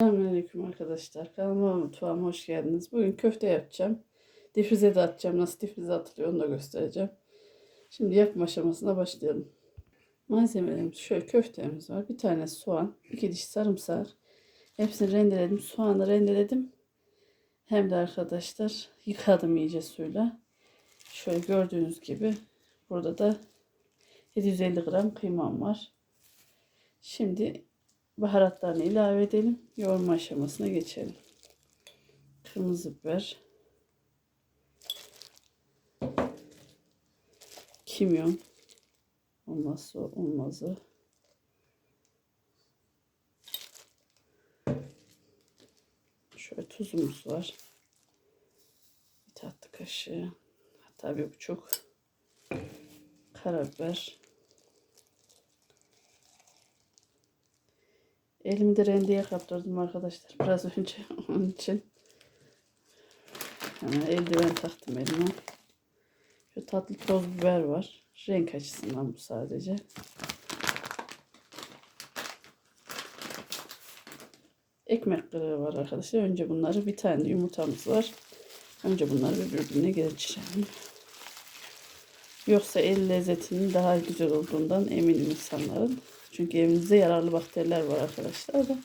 Selamünaleyküm arkadaşlar. Kanalıma mutfağıma hoş geldiniz. Bugün köfte yapacağım. Difrize de atacağım. Nasıl difrize atılıyor onu da göstereceğim. Şimdi yapma aşamasına başlayalım. Malzemelerimiz şöyle köftemiz var. Bir tane soğan, iki diş sarımsak. Hepsini rendeledim. Soğanı rendeledim. Hem de arkadaşlar yıkadım iyice suyla. Şöyle gördüğünüz gibi burada da 750 gram kıymam var. Şimdi baharatlarını ilave edelim. Yoğurma aşamasına geçelim. Kırmızı biber. Kimyon. Olmazsa olmazı. Şöyle tuzumuz var. Bir tatlı kaşığı. Hatta bir buçuk. Karabiber. Elimi de rendeye kaptırdım arkadaşlar. Biraz önce onun için. Hemen eldiven taktım elime. Şu tatlı toz biber var. Renk açısından bu sadece. Ekmek kırığı var arkadaşlar. Önce bunları bir tane yumurtamız var. Önce bunları birbirine geçirelim. Yoksa el lezzetinin daha güzel olduğundan eminim insanların. Çünkü evinizde yararlı bakteriler var arkadaşlar da.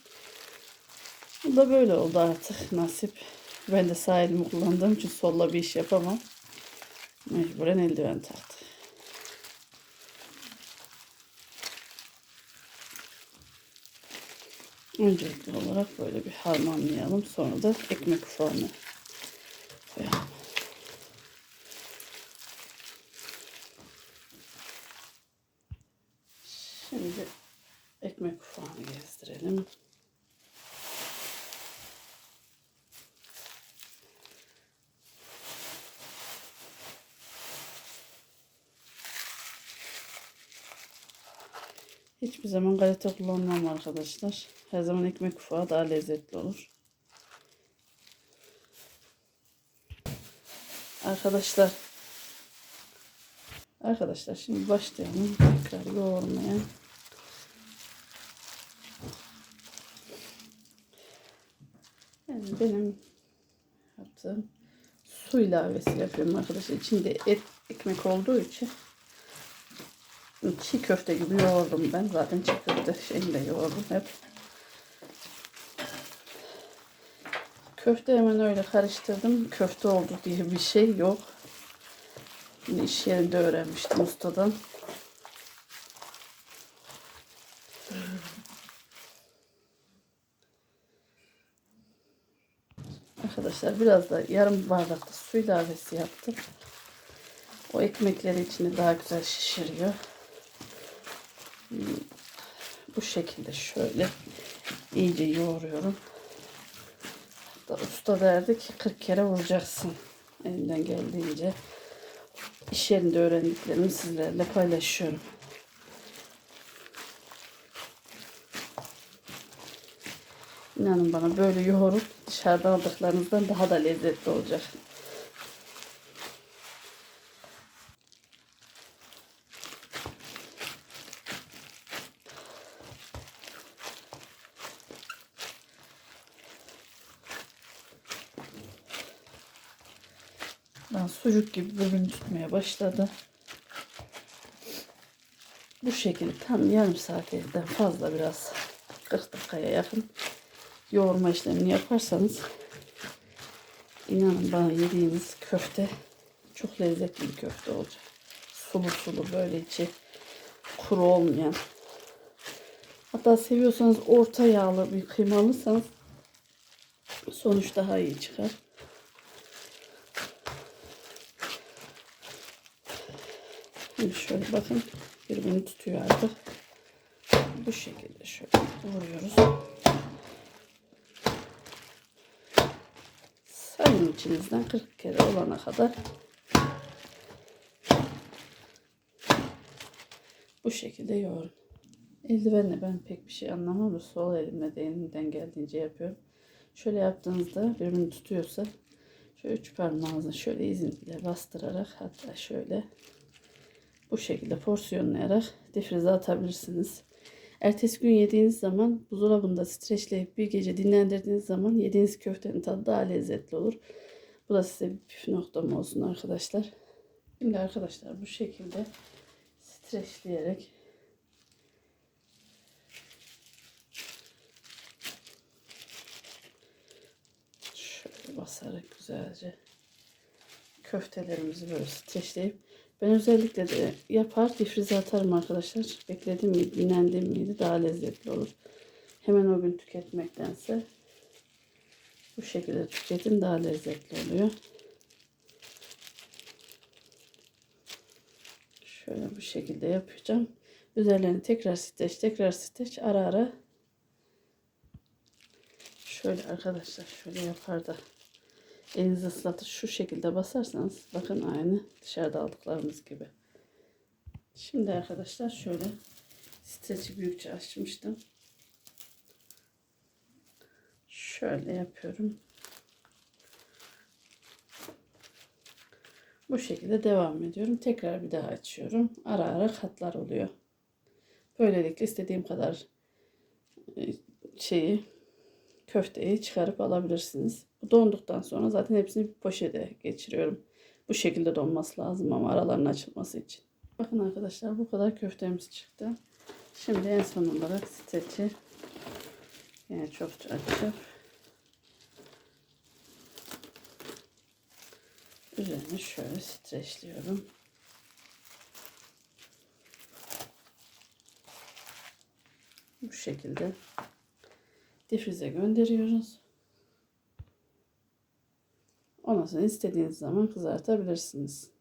Bu da böyle oldu artık nasip. Ben de sağ elimi kullandığım için solla bir iş yapamam. Mecburen eldiven taktı. Öncelikli olarak böyle bir harmanlayalım. Sonra da ekmek ufağını koyalım. Şimdi ekmek ufağını gezdirelim. Hiçbir zaman galeta kullanmam arkadaşlar. Her zaman ekmek ufağı daha lezzetli olur. Arkadaşlar Arkadaşlar şimdi başlayalım tekrar yoğurmaya. Yani benim yaptığım su ilavesi yapıyorum arkadaşlar. İçinde et ekmek olduğu için çiğ köfte gibi yoğurdum ben. Zaten çiğ köfte şeyini yoğurdum hep. Köfte hemen öyle karıştırdım. Köfte oldu diye bir şey yok. Şimdi iş yerinde öğrenmiştim ustadan. Arkadaşlar biraz da yarım bardakta su ilavesi yaptım. O ekmekleri içini daha güzel şişiriyor. Bu şekilde şöyle iyice yoğuruyorum. Hatta usta derdi ki 40 kere vuracaksın. Elinden geldiğince iş yerinde öğrendiklerimi sizlerle paylaşıyorum. İnanın bana böyle yoğurup dışarıda aldıklarınızdan daha da lezzetli olacak. Ben sucuk gibi birbirini tutmaya başladı. Bu şekilde tam yarım saatten fazla biraz 40 dakikaya yakın yoğurma işlemini yaparsanız inanın bana yediğiniz köfte çok lezzetli bir köfte olacak. Sulu sulu böyle içi kuru olmayan. Hatta seviyorsanız orta yağlı bir kıyma alırsanız sonuç daha iyi çıkar. Şöyle bakın birbirini tutuyor artık. Bu şekilde şöyle vuruyoruz. Sayın içinizden 40 kere olana kadar bu şekilde yoğurun. Eldivenle ben pek bir şey anlamam. Sol elimle de elimden geldiğince yapıyorum. Şöyle yaptığınızda birbirini tutuyorsa şöyle üç parmağınızı şöyle izinle bastırarak hatta şöyle bu şekilde porsiyonlayarak difrize atabilirsiniz. Ertesi gün yediğiniz zaman buzdolabında streçleyip bir gece dinlendirdiğiniz zaman yediğiniz köftenin tadı daha lezzetli olur. Bu da size bir püf noktam olsun arkadaşlar. Şimdi arkadaşlar bu şekilde streçleyerek şöyle basarak güzelce köftelerimizi böyle streçleyip ben özellikle de yapar difrize atarım arkadaşlar. Beklediğim gibi dinlendiğim miydi daha lezzetli olur. Hemen o gün tüketmektense bu şekilde tüketin daha lezzetli oluyor. Şöyle bu şekilde yapacağım. Üzerlerini tekrar streç tekrar streç ara ara şöyle arkadaşlar şöyle yapar da elinizi ıslatır şu şekilde basarsanız bakın aynı dışarıda aldıklarımız gibi. Şimdi arkadaşlar şöyle streçi büyükçe açmıştım. Şöyle yapıyorum. Bu şekilde devam ediyorum. Tekrar bir daha açıyorum. Ara ara katlar oluyor. Böylelikle istediğim kadar e, şeyi köfteyi çıkarıp alabilirsiniz. Bu donduktan sonra zaten hepsini bir poşete geçiriyorum. Bu şekilde donması lazım ama aralarının açılması için. Bakın arkadaşlar bu kadar köftemiz çıktı. Şimdi en son olarak streçi yine çok açıp üzerine şöyle streçliyorum. Bu şekilde difrize gönderiyoruz. Ondan sonra istediğiniz zaman kızartabilirsiniz.